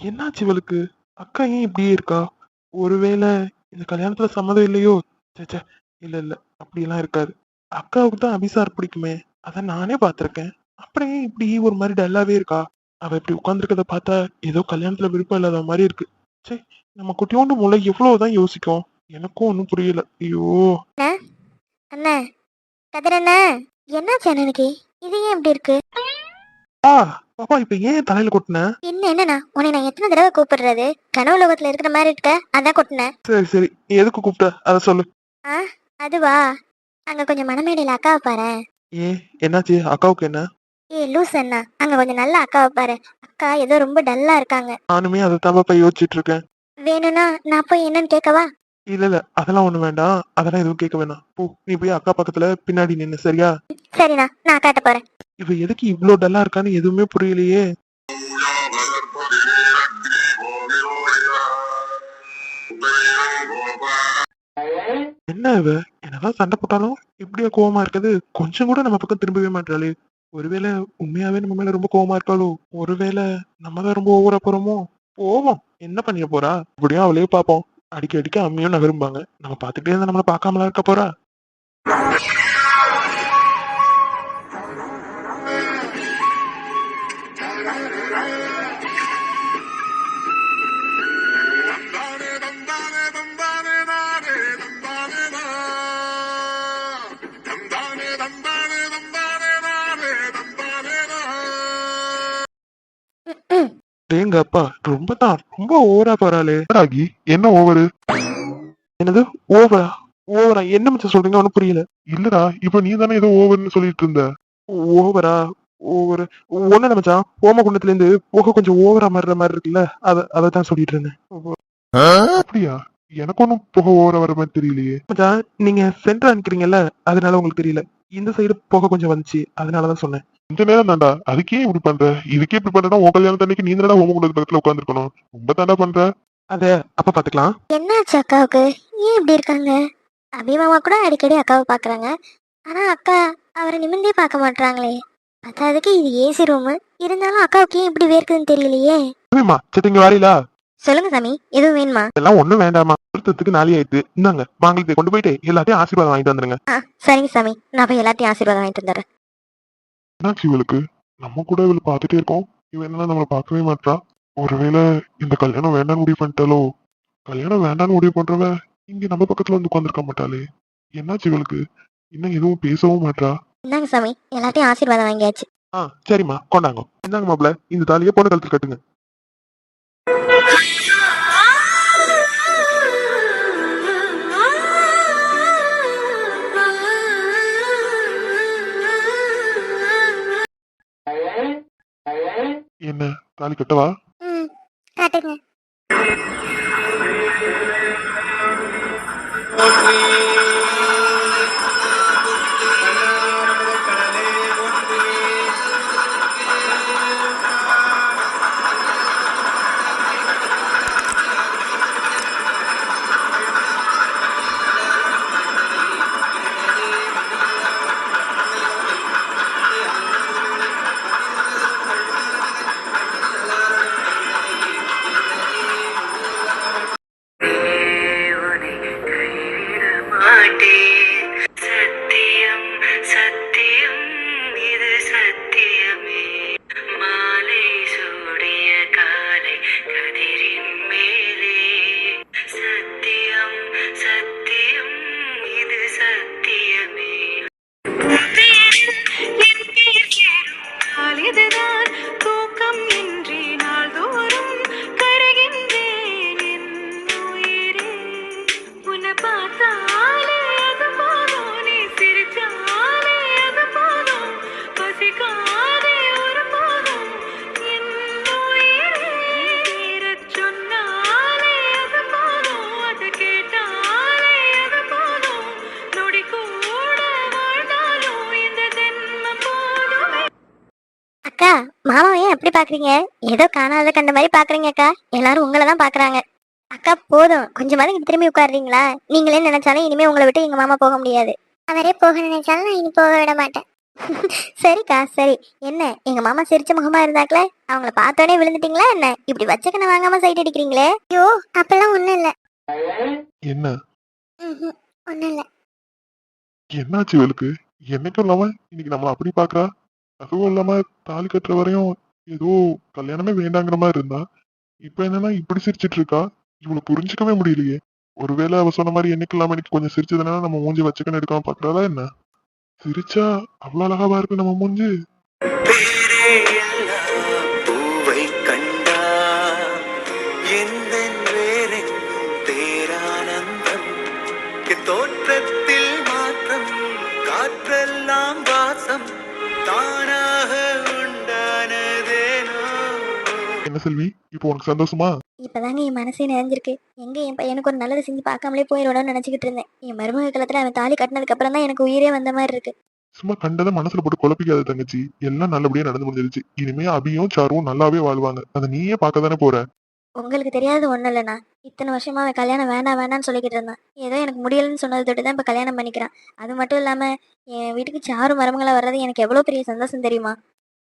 என்னாச்சு இவளுக்கு? அக்கா ஏன் இப்படியே இருக்கா? ஒருவேளை இந்த கல்யாணத்துல சம்மதம் இல்லையோ? சேச்சா இல்ல இல்ல. அப்படியெல்லாம் இருக்காது. அக்காவுக்கு தான் அபிசார் பிடிக்குமே. அதை நானே பார்த்திருக்கேன். அப்புறம் ஏன் இப்படி ஒரு மாதிரி டல்லாவே இருக்கா? அவ இப்படி உட்காந்துருக்கத பார்த்தா ஏதோ கல்யாணத்துல விருப்பம் இல்லாத மாதிரி இருக்கு. சே நம்ம குட்டியோண்டு மூளை எவ்வளவுதான் யோசிக்கும். எனக்கும் ஒன்றும் புரியல. ஐயோ. அண்ணா கதிரண்ணா என்னாச்சு அண்ணனுக்கு? இது ஏன் இப்படி இருக்கு? ஆ பாப்பா இப்ப ஏன் தலையில கொட்டின? என்ன என்னண்ணா? உன்னை நான் எத்தனை தடவை கூப்பிடுறது? கனவு லோகத்துல இருக்கிற மாதிரி இருக்க அதான் கொட்டினேன் சரி சரி. நீ எதுக்கு கூப்பிட்ட? அத சொல்லு. அதுவா? அங்க கொஞ்சம் மனமேடையில அக்காவை பாரு. ஏன் என்னாச்சு? அக்காவுக்கு என்ன? ஏ லூஸ் அண்ணா. அங்க கொஞ்சம் நல்ல அக்காவை பாரு. அக்கா ஏதோ ரொம்ப டல்லா இருக்காங்க. நானுமே அதை தான் பாப்பா யோசிச்சுட்டு இருக்கேன். வேணும்னா நான் போய் என்னன்னு கேட்கவா? இல்ல இல்ல. அதெல்லாம் ஒண்ணு வேண்டாம். அதெல்லாம் எதுவும் கேட்க வேணாம். போ நீ போய் அக்கா பக்கத்துல பின்னாடி நின்னு சரியா? சரிண்ணா. நான் அக்காட்ட போறேன். இவ எதுக்கு இவ்வளோ டல்லா இருக்கான்னு எதுவுமே புரியலையே. என்ன இவ? என்னதான் சண்டை போட்டாலும் இப்படியா கோவமா இருக்குது? கொஞ்சம் கூட நம்ம பக்கம் திரும்பவே மாட்டாளே. ஒருவேளை உண்மையாவே நம்ம மேல ரொம்ப கோவமா இருக்காளோ? ஒருவேளை நம்ம தான் ரொம்ப ஓவரா போறோமோ? போவோம். என்ன பண்ணிட போறா? இப்படியும் அவளையே பார்ப்போம். அடிக்க அடிக்க அம்மியும் நகரும்பாங்க. நம்ம பார்த்துட்டே இருந்தா நம்மள பார்க்காமலாம் இருக்க போறா? எங்க அப்பா ரொம்ப தான் ரொம்ப ஓவரா போறாளே. ராகி என்ன ஓவரு என்னது? ஓவரா ஓவரா என்ன மச்சான் சொல்றீங்க? ஒன்னும் புரியல. இல்லடா இப்ப நீ தானே ஏதோ ஓவர்னு சொல்லிட்டு இருந்த. ஓவரா ஓவர் ஒண்ணு மச்சான். ஓமகுண்டத்துல இருந்து புகை கொஞ்சம் ஓவரா மாறுற மாதிரி இருக்குல்ல? அத அதை தான் சொல்லிட்டு இருந்தேன். அப்படியா? எனக்கு ஒன்னும் புகை ஓவர வர மாதிரி தெரியலையே. மச்சான் நீங்க சென்டரா நிக்கிறீங்கல்ல? அதனால உங்களுக்கு தெரியல. இந்த சைடு புகை கொஞ்சம் வந்துச்சு. அதனாலதான் சொன்னேன். இந்த நேரம் தாண்டா அதுக்கே இப்படி பண்ற? இதுக்கே இப்படி பண்றா உன் கல்யாணம் அன்னைக்கு நீ தானடா ஹோமகுண்டத்து பக்கத்துல உட்காந்துருக்கணும் ரொம்ப தாண்டா பண்ற? அத அப்ப பாத்துக்கலாம். என்னாச்சு அக்காவுக்கு? ஏன் இப்படி இருக்காங்க? அபிமாமா கூட அடிக்கடி அக்காவை பாக்குறாங்க. ஆனா அக்கா அவரை நிமிர்ந்தே பார்க்க மாட்டாங்களே பத்தாவதுக்கு இது ஏசி ரூம். இருந்தாலும் அக்காவுக்கு ஏன் இப்படி வேர்க்குதுன்னு தெரியலையே. வேமா சரி இங்க வரீங்களா சொல்லுங்க சாமி எதுவும் வேணுமா? இதெல்லாம் ஒண்ணும் வேண்டாமா பொருத்தத்துக்கு நாளை ஆயிடுது இந்தாங்க மாங்களுக்கு கொண்டு போயிட்டு எல்லாத்தையும் ஆசீர்வாதம் வாங்கிட்டு வந்துருங்க. சரிங்க சாமி. நான் போய் எல்லாத்தையும் ஆசீர்வாதம் வாங்கிட்டு வந்துடுறேன். என்னாச்சு இவளுக்கு? நம்ம கூட இவளை பார்த்துட்டே இருக்கோம். இவ என்ன நம்மளை பார்க்கவே மாட்டா ஒருவேளை இந்த கல்யாணம் வேண்டாம்னு முடிவு பண்ணிட்டாலோ? கல்யாணம் வேண்டாம்னு முடிவு பண்றவ இங்க நம்ம பக்கத்துல வந்து உட்காந்துருக்க மாட்டாளே. என்னாச்சு இவளுக்கு? இன்னும் எதுவும் பேசவும் மாட்டா இந்தாங்க சாமி எல்லாத்தையும் ஆசீர்வாதம் வாங்கியாச்சு. ஆ சரிம்மா கொண்டாங்க. இந்தாங்க மாப்பிள இந்த தாலியை பொண்ணு கழுத்துல கட்டுங்க. என்ன? தாலி கட்டவா? ம் காட்டுங்க. உன்னை பாக்குறீங்க? ஏதோ காணாத கண்ட மாதிரி பாக்குறீங்க அக்கா எல்லாரும் உங்களை தான் பாக்குறாங்க. அக்கா போதும். கொஞ்சமாவது திரும்பி உட்காருறீங்களா? நீங்களே நினைச்சாலும் இனிமே உங்களை விட்டு எங்க மாமா போக முடியாது. அவரே போக நினைச்சாலும் நான் இனி போக விட மாட்டேன். சரிக்கா சரி. என்ன எங்க மாமா சிரிச்ச முகமா இருந்தாங்களே அவங்கள பார்த்தோன்னே விழுந்துட்டீங்களா என்ன? இப்படி வச்சக்கன வாங்காம சைட் அடிக்கிறீங்களே? ஐயோ அப்பெல்லாம் ஒண்ணும் இல்ல. என்ன? ஒண்ணும் இல்ல. என்னாச்சு இவளுக்கு? என்னைக்கும் இல்லாம இன்னைக்கு நம்மள அப்படி பாக்குறா? அதுவும் இல்லாம தாலி கட்டுற வரையும் ஏதோ கல்யாணமே வேண்டாங்கிற மாதிரி இருந்தா இப்ப என்னன்னா இப்படி சிரிச்சிட்டு இருக்கா இவளை புரிஞ்சுக்கவே முடியலையே. ஒருவேளை அவ சொன்ன மாதிரி என்னைக்கு இல்லாம கொஞ்சம் சிரிச்சதுனால நம்ம மூஞ்சி வச்சுக்கன்னு எடுக்காம பாக்குறாளா என்ன? சிரிச்சா அவ்வளவு அழகாவா இருக்கு நம்ம மூஞ்சி. கண்டா தோற்றத்தில் மாற்றம் காற்றெல்லாம் வாசம் தானாக உண்டானதேனோ என்ன செல்வி? இப்போ உனக்கு சந்தோஷமா? இப்பதாங்க என் மனசே நிறைஞ்சிருக்கு. எங்க என் பையனுக்கு ஒரு நல்லது செஞ்சு பார்க்காமலே போயிடணும்னு நினைச்சுக்கிட்டு இருந்தேன். என் மருமக காலத்துல அவன் தாலி கட்டினதுக்கு அப்புறம் தான் எனக்கு உயிரே வந்த மாதிரி இருக்கு. சும்மா கண்டதை மனசுல போட்டு குழப்பிக்காத தங்கச்சி. எல்லாம் நல்லபடியா நடந்து முடிஞ்சிருச்சு. இனிமே அபியும் சாருவும் நல்லாவே வாழ்வாங்க. அதை நீயே பார்க்க தானே போற? உங்களுக்கு தெரியாதது ஒன்றும் இல்லைண்ணா. இத்தனை வருஷமா அவன் கல்யாணம் வேண்டாம் வேண்டாம்னு சொல்லிக்கிட்டு இருந்தான். ஏதோ எனக்கு முடியலன்னு சொன்னதை தொட்டு தான் இப்போ கல்யாணம் பண்ணிக்கிறான். அது மட்டும் இல்லாமல் என் வீட்டுக்கு சாரு மருமங்களா வர்றது எனக்கு எவ்வளோ பெரிய சந்தோஷம் தெரியுமா?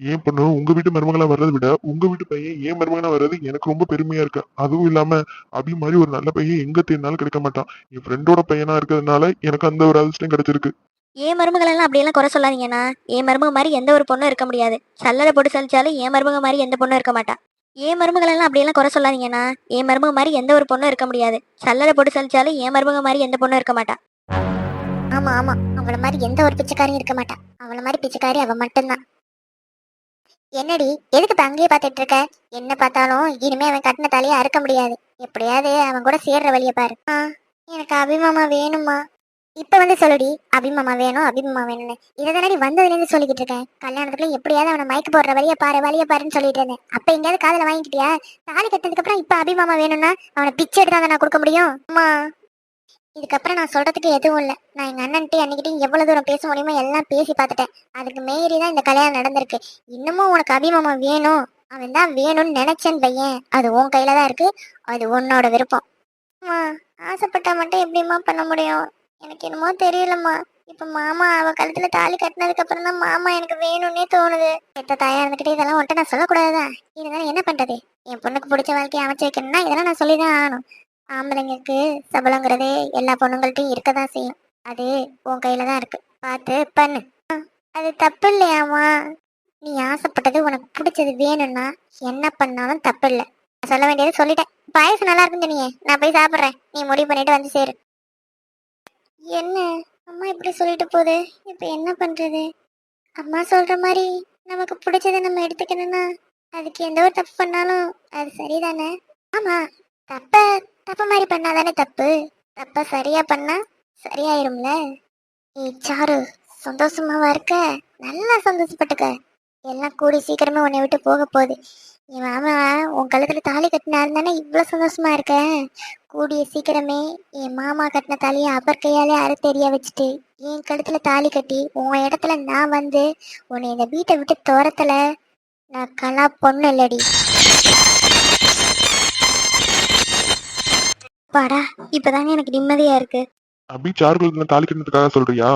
ஏன் பொண்ணு? உங்க வீட்டு மருமகளா வர்றதை விட உங்க வீட்டு பையன் ஏன் மருமகனா வர்றது எனக்கு ரொம்ப பெருமையா இருக்கு. அதுவும் இல்லாம அபி மாதிரி ஒரு நல்ல பையன் எங்க தேடினாலும் கிடைக்க மாட்டான். என் ஃப்ரெண்டோட பையனா இருக்கிறதுனால எனக்கு அந்த ஒரு அதிர்ஷ்டம் கிடைச்சிருக்கு. ஏன் மருமகளெல்லாம் அப்படியெல்லாம் குறை சொல்லாதீங்கண்ணா. என் மருமக மாதிரி எந்த ஒரு பொண்ணும் இருக்க முடியாது. சல்லடை போட்டு சலிச்சாலும் என் மருமக மாதிரி எந்த பொண்ணும் இருக்க மாட்டா. என் மருமகளெல்லாம் அப்படியெல்லாம் குறை சொல்லாதீங்கண்ணா. என் மருமக மாதிரி எந்த ஒரு பொண்ணும் இருக்க முடியாது. சல்லடை போட்டு சலிச்சாலும் என் மருமக மாதிரி எந்த பொண்ணும் இருக்க மாட்டா. ஆமா ஆமா. அவள மாதிரி எந்த ஒரு பிச்சைக்காரியும் இருக்க மாட்டா. அவள மாதிரி பிச்சைக்காரி அவ மட்டும்தான். என்னடி எதுக்கு இப்ப அங்கேயே பாத்துட்டு இருக்க? என்ன பார்த்தாலும் இனிமே அவன் கட்டின தலையை அறுக்க முடியாது. எப்படியாவது அவன் கூட சேர்ற வழிய பாரு. ஆ, எனக்கு அபிமாமா வேணுமா இப்ப வந்து சொல்லுடி அபிமாமா வேணும் அபிமாமா வேணும்னு. இதை தானடி வந்ததுலேருந்து சொல்லிக்கிட்டு இருக்கேன். கல்யாணத்துக்குள்ள எப்படியாவது அவனை மயக்க போடுற வழிய பாரு வழிய பாருன்னு சொல்லிட்டு இருந்தேன். அப்ப எங்கேயாவது காதுல வாங்கிக்கிட்டியா? தாலி கட்டினதுக்கு அப்புறம் இப்ப அபிமாமா வேணும்னா அவனை பிச்சை எடுத்தாங்க நான் கொடுக்க முடியும்? அம்மா. இதுக்கப்புறம் நான் சொல்றதுக்கு எதுவும் இல்லை. நான் எங்க அண்ணன்ட்டு அன்னைக்கிட்டையும் எவ்வளவு தூரம் பேச முடியுமோ எல்லாம் பேசி பார்த்துட்டேன். அதுக்கு மேரி தான் இந்த கல்யாணம் நடந்திருக்கு. இன்னமும் உனக்கு அபிமாமா வேணும். அவன் தான் வேணும்னு நினைச்சேன் பையன் அது உன் கையில தான் இருக்கு. அது உன்னோட விருப்பம். அம்மா ஆசைப்பட்டா மட்டும் எப்படிம்மா பண்ண முடியும்? எனக்கு என்னமோ தெரியலம்மா. இப்ப மாமா அவ கழுத்துல தாலி கட்டினதுக்கு அப்புறம் தான் மாமா எனக்கு வேணும்னே தோணுது. எத்த தாயா இருந்துகிட்டே இதெல்லாம் ஒன்ட்ட நான் சொல்லக்கூடாதுதான் இருந்தாலும் என்ன பண்றது? என் பொண்ணுக்கு பிடிச்ச வாழ்க்கையை அமைச்சு வைக்கணும்னா இதெல்லாம் நான் சொல்லிதான் ஆகணும். ஆம்பளைங்களுக்கு சபலங்கிறது எல்லா பொண்ணுங்கள்ட்டையும் இருக்க தான் செய்யும். அது உன் கையில தான் இருக்கு. பார்த்து பண்ணு. அது தப்பு இல்லையாமா நீ ஆசைப்பட்டது உனக்கு பிடிச்சது வேணும்னா என்ன பண்ணாலும் தப்பு இல்லை நான் சொல்ல வேண்டியது சொல்லிட்டேன். பாயசம் நல்லா இருக்குன்னு சொன்னீங்க. நான் போய் சாப்பிட்றேன். நீ முடிவு பண்ணிட்டு வந்து சேரு. என்ன? அம்மா இப்படி சொல்லிட்டு போகுது. இப்போ என்ன பண்றது? அம்மா சொல்ற மாதிரி நமக்கு பிடிச்சதை நம்ம எடுத்துக்கணும்னா அதுக்கு எந்த ஒரு தப்பு பண்ணாலும் அது சரிதானே? ஆமா. தப்ப தப்பு மாதிரி பண்ணாதானே தப்பு? தப்ப சரியா பண்ணா சரியாயிரும்ல? ஏய் சாரு சந்தோஷமாவா இருக்க? நல்லா சந்தோஷப்பட்டுக்க. எல்லாம் கூடி சீக்கிரமே உன்னை விட்டு போக போகுது. என் மாமா உன் கழுத்துல தாலி கட்டினா இருந்தானே இவ்வளோ சந்தோஷமா இருக்க? கூடிய சீக்கிரமே என் மாமா கட்டின தாலியை அவர் கையாலே அறுத்தெறிய வச்சுட்டு என் கழுத்துல தாலி கட்டி உன் இடத்துல நான் வந்து உன்னை இந்த வீட்டை விட்டு துரத்தல. நான் கலா பொண்ணு இல்லடி. பாடா இப்பதாங்க எனக்கு நிம்மதியா இருக்கு. அபி சாரு கழுத்துல தாலி கட்டினதுக்காக சொல்றியா?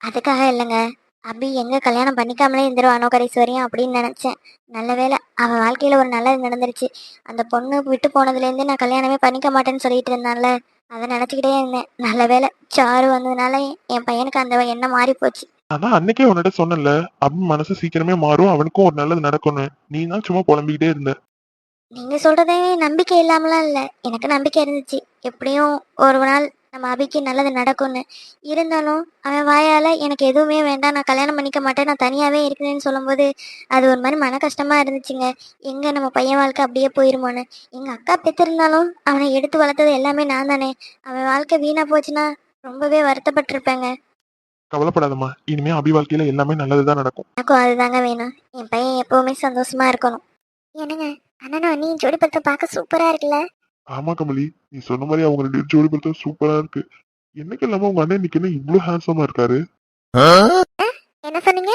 அதுக்காக இல்லைங்க. அபி எங்க கல்யாணம் பண்ணிக்காமலே இருந்துருவானோ கடைசி வரையும் அப்படின்னு நினைச்சேன். நல்ல வேளை அவன் வாழ்க்கையில ஒரு நல்லது நடந்துருச்சு. அந்த பொண்ணு விட்டு போனதுலேருந்து நான் கல்யாணமே பண்ணிக்க மாட்டேன்னு சொல்லிட்டு இருந்தான்ல அதை நினச்சிக்கிட்டே இருந்தேன். நல்ல வேளை சாரு வந்ததுனால என் பையனுக்கு அந்த எண்ணம் மாறி போச்சு. ஆனா அன்னைக்கே உன்னிட்ட சொன்னல அபி மனசு சீக்கிரமே மாறும் அவனுக்கும் ஒரு நல்லது நடக்கும்னு நீ தான் சும்மா புலம்பிக்கிட்டே இருந்த. நீங்க சொல்றதே நம்பிக்கை இல்லாமலாம் இல்லை. எனக்கு நம்பிக்கை இருந்துச்சு. எப்படியும் ஒரு நாள் நம்ம அபிக்கு நல்லது நடக்கும்னு. இருந்தாலும் அவன் வாயால எனக்கு எதுவுமே வேண்டாம். நான் கல்யாணம் பண்ணிக்க மாட்டேன். நான் தனியாவே இருக்கிறேன்னு சொல்லும்போது அது ஒரு மாதிரி மன கஷ்டமா இருந்துச்சுங்க. எங்க நம்ம பையன் வாழ்க்கை அப்படியே போயிருமோன்னு. எங்க அக்கா பெற்றிருந்தாலும் அவனை எடுத்து வளர்த்தது எல்லாமே நான் தானே. அவன் வாழ்க்கை வீணா போச்சுன்னா ரொம்பவே வருத்தப்பட்டிருப்பேங்க. கவலைப்படாதம்மா. இனிமே அபி வாழ்க்கையில எல்லாமே நல்லதுதான் நடக்கும். எனக்கும் அதுதாங்க வேணும். என் பையன் எப்பவுமே சந்தோஷமா இருக்கணும். என்னங்க? அண்ணனும் நீ ஜோடி படத்தை பார்க்க சூப்பரா இருக்குல்ல? ஆமா கமலி நீ சொன்ன மாதிரி அவங்க ரெண்டு ஜோடி பார்த்தா சூப்பரா இருக்கு. என்னைக்கு இல்லாம உங்க அண்ணன் இன்னைக்கு என்ன இவ்வளவு ஹேண்ட்ஸமா இருக்காரு? என்ன சொன்னீங்க?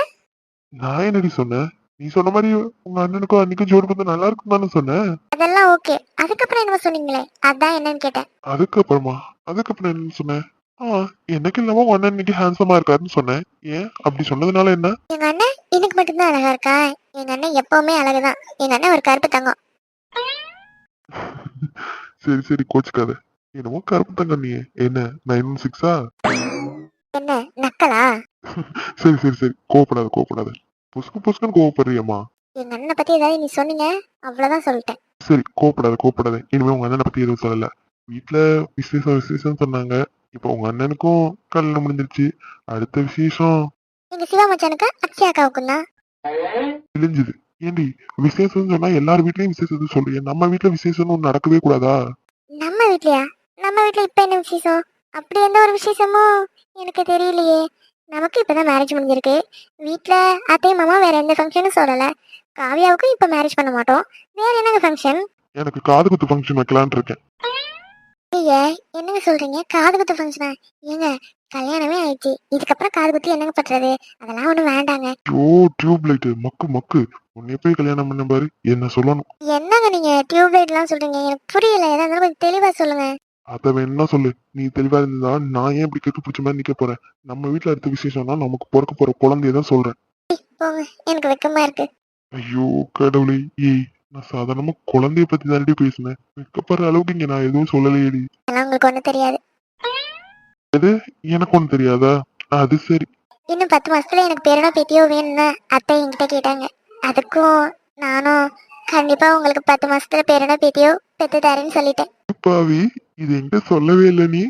நான் என்னடி சொன்னேன்? நீ சொன்ன மாதிரி உங்க அண்ணனுக்கும் அன்னைக்கும் ஜோடி பார்த்தா நல்லா இருக்கும் தானே சொன்னேன். அதெல்லாம் ஓகே அதுக்கப்புறம் என்ன சொன்னீங்களே? அதான் என்னன்னு கேட்டேன். அதுக்கப்புறமா? அதுக்கப்புறம் என்ன சொன்னேன்? ஆ எனக்கு இல்லாம உங்க அண்ணன் இன்னைக்கு ஹேண்ட்ஸமா இருக்காருன்னு சொன்னேன். ஏன்? அப்படி சொன்னதுனால என்ன? எங்க எனக்கு மட்டும்தான் அழகா இருக்கா? எங்க அண்ணன் எப்பவுமே அழகுதான். எங்க அண்ணன் ஒரு கருப்பு தங்கம். சரி சரி கோச்சுக்காத. என்னமோ கருப்பு தங்க நீ என்ன நைன் ஒன் சிக்ஸா என்ன நக்கலா? சரி சரி சரி. கோவப்படாத கோவப்படாத. புசுக்கு புசுக்குன்னு கோவப்படுறியம்மா. எங்க அண்ணனை பத்தி ஏதாவது நீ சொன்னீங்க? அவ்வளவுதான் சொல்லிட்டேன். சரி கோவப்படாத கோவப்படாத. இனிமே உங்க அண்ணனை பத்தி எதுவும் சொல்லல. வீட்டுல விசேஷம் விசேஷம் சொன்னாங்க. இப்போ உங்க அண்ணனுக்கும் கல்யாணம் முடிஞ்சிருச்சு. அடுத்த விசேஷம். எங்க சிவா மச்சானுக்கு அக்ஷயா அக்காவுக்கும் தான் கிழிஞ்சுது ஏண்டி விசேஷம்னு சொன்னா எல்லார் வீட்லயும் விசேஷத்தை சொல்றீங்க நம்ம வீட்ல விசேஷம்னு ஒண்ணு நடக்கவே கூடாதா? நம்ம வீட்லயா? நம்ம வீட்ல இப்ப என்ன விசேஷம்? அப்படி எந்த ஒரு விசேஷமும் எனக்கு தெரியலையே. நமக்கு இப்பதான் மேரேஜ் முடிஞ்சிருக்கு. வீட்ல அத்தையும் மாமா வேற எந்த ஃபங்க்ஷனும் சொல்லல. காவியாவுக்கும் இப்ப மேரேஜ் பண்ண மாட்டோம். வேற என்னங்க ஃபங்க்ஷன் எனக்கு காது குத்து ஃபங்க்ஷன் வைக்கலான்னு இருக்கேன். ஐயா என்னங்க சொல்றீங்க? காது குத்து ஃபங்க்ஷனா ஏங்க கல்யாணமே ஆயிடுச்சு. இதுக்கப்புறம் காது குத்தி என்னங்க பண்றது? அதெல்லாம் ஒண்ணும் வேண்டாங்க. ஓ டியூப் லைட் மக்கு மக்கு. உன்னை போய் கல்யாணம் பண்ண பாரு. என்ன சொல்லணும்? என்னங்க நீங்க டியூப் லைட்லாம் சொல்றீங்க? எனக்கு புரியல. ஏதா இருந்தாலும் கொஞ்சம் தெளிவா சொல்லுங்க. அத வேணா சொல்லு. நீ தெளிவா இருந்தா நான் ஏன் இப்படி கெட்டு பிடிச்ச மாதிரி நிக்க போறேன்? நம்ம வீட்ல அடுத்த விசேஷம்னா நமக்கு பிறக்க போற குழந்தைய தான் சொல்றேன். போங்க. எனக்கு வெக்கமா இருக்கு. ஐயோ கடவுளே. ஏய் நான் சாதாரணமா குழந்தைய பத்தி தானடி பேசினேன்? வெக்கப்படுற அளவுக்கு இங்க நான் எதுவும் சொல்லலையேடி. உங்களுக்கு ஒண்ணும் தெரியாது. எனக்கு ஒண்ணு தெரியாதா? அது சரி. இன்னும் பத்து மாசத்துல எனக்கு பேரனோ பேத்தியோ வேணும்னு அத்தை என்கிட்ட கேட்டாங்க. அதுக்கும் நானும் கண்டிப்பா உங்களுக்கு பத்து மாசத்துல பேரனோ பேத்தியோ பெத்து தரேன்னு சொல்லிட்டேன். பாவி இது என்கிட்ட சொல்லவே இல்லை நீ.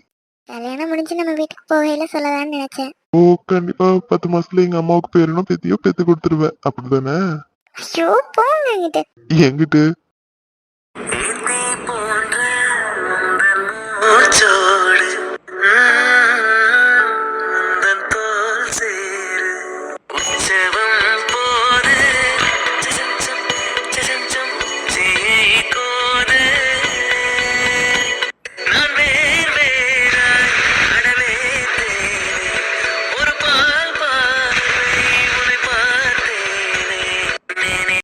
கல்யாணம் முடிஞ்சு நம்ம வீட்டுக்கு போகையில சொல்லலாம்னு நினைச்சேன். ஓ கண்டிப்பா பத்து மாசத்துல எங்க அம்மாவுக்கு பேரணும் பேத்தியோ பெத்து கொடுத்துருவேன். அப்படிதானே? ஐயோ போங்க என்கிட்ட எங்கிட்டு